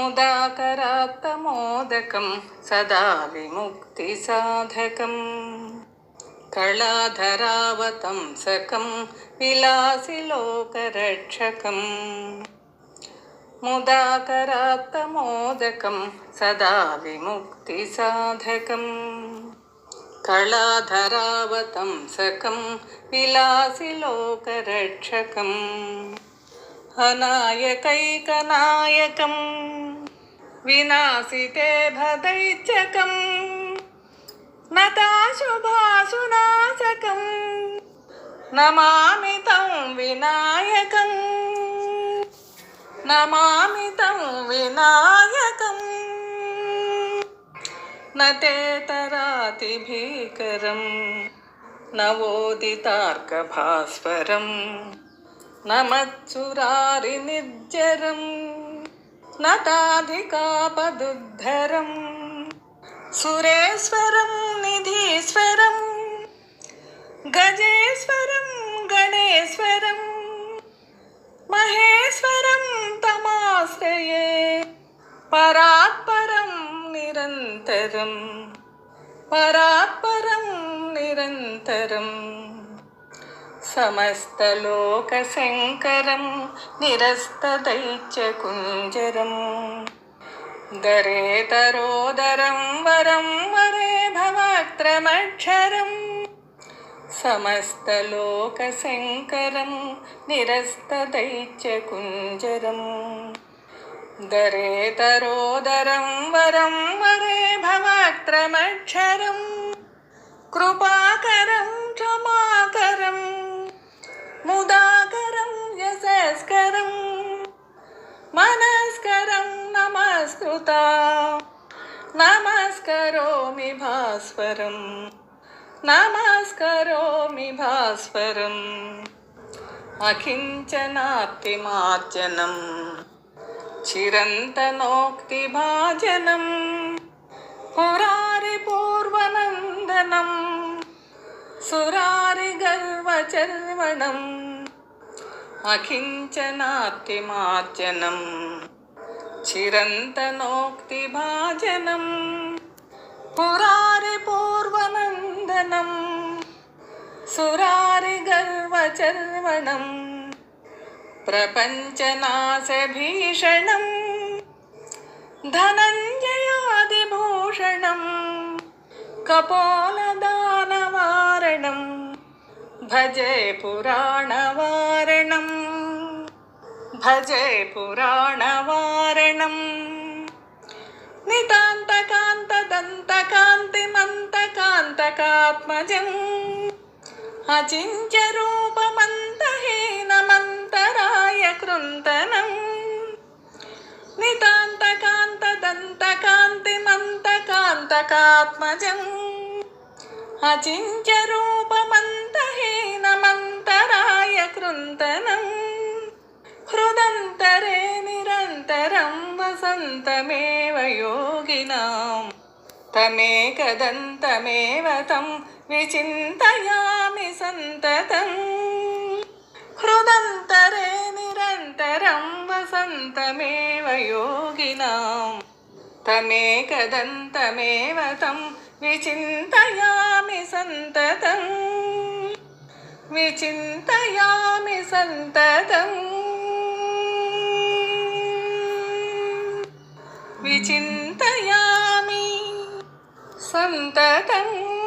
मुदाकरात्तमोदकं सदा विमुक्तिसाधकम् कलाधरावतं मुदा करात्तमोदकं सदा विमुक्तिसाधकम् कलाधरावतं सकं विलासि लोकरक्षकम् अनायकैकनायकं विनाशिते भदैत्यकं नताशुभाशुनाशकं नमामि विनायकं नमामि विनायकम् न तेतरातिभीकरं न वोदितार्कभास्वरम् നമച്ചുരാരി നിർജരം നതാധികാപദുദ്ധരം സുരേശ്വരം നിധീശ്വരം ഗജേശ്വരം ഗണേശ്വരം മഹേശ്വരം തമാശ്രയേ പരാത്പരം നിരന്തരം പരാത്പരം നിരന്തരം నిరస్తదైత్యకుంజరం. దరేతరోదరం వరం వరే భవక్త్రమక్షరం సమస్తలోకశంకరం నిరస్తదైత్యకుంజరం. దరేతరోదరం వరం వరే భవక్త్రమక్షరం కృపాకరం క్షమాకరం संस्कृता नामास्करोमि भास्वरं नामास्करोमि भास्वरम् अकिञ्चनातिमार्जनं चिरन्तनोक्तिभाजनं पुरारिपूर्वनन्दनं सुरारिगर्वचर्वणम् अकिञ्चनातिमार्जनम्। चिरन्तनोक्तिभाजनं पुरारि पूर्वनन्दनं सुरारिगर्वचर्वणं प्रपञ्चनाशभीषणं धनञ्जयादिभूषणं कपोलदानवारणं भजे पुराणवारणम्। భజే పురాణవారణం. నితాంతకాంతదంతకాంతిమంతకాంతకాత్మజం. అచింత్యరూపమంతహీనమంతరాయ కృంతనం. నితాంతకాంతదంతకాంతిమంతకాంతకాత్మజం. అచింత్య తమేవ యోగినాం తమేకదంతమేవ తం విచింతయామి సంతతం. హృదంతరే నిరంతరం వసంతమేవ యోగినాం తమేకదంతమేవ తం విచింతయామి సంతతం. విచింతయామి సంతతం. विचिन्तयामि सन्ततम्